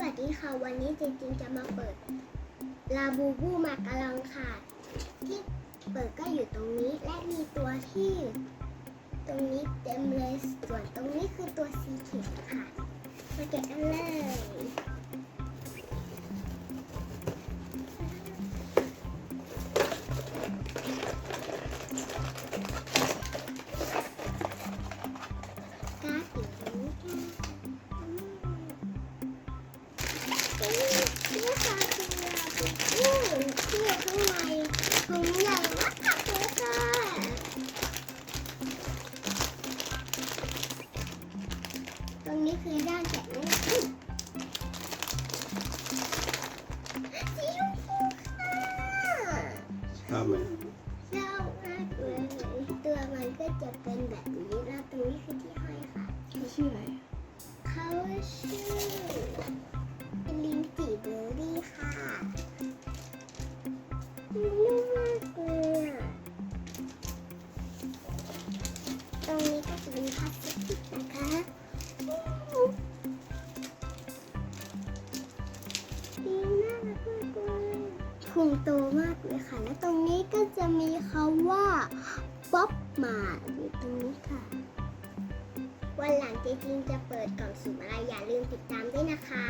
สวัสดีค่ะวันนี้จริงๆจะมาเปิดลาบูบูมากะลังค่ะที่เปิดก็อยู่ตรงนี้และมีตัวที่ตรงนี้เต็มเลยส่วนตรงนี้คือตัวสีเขียวค่ะมาแกะกันเลย ตรงนี้คือด้านแกะนั่นคือสีชมพูค่ะชอบไหมชอบมากเลยตัวมันก็จะเป็นแบบนี้แล้วตรงนี้คือที่ห้อยค่ะเขาชื่ออะไรเขาชื่อ ตรงนี้ก็จะเป็นพลาสติกนะคะดีมากมากเลยพุงโตมากเลยค่ะ และตรงนี้ก็จะมีคำว่าป๊อปมาอยู่ตรงนี้ค่ะ วันหลังจจินจะเปิดกล่องสุ่มอะไรอย่าลืมติดตามด้วยนะคะ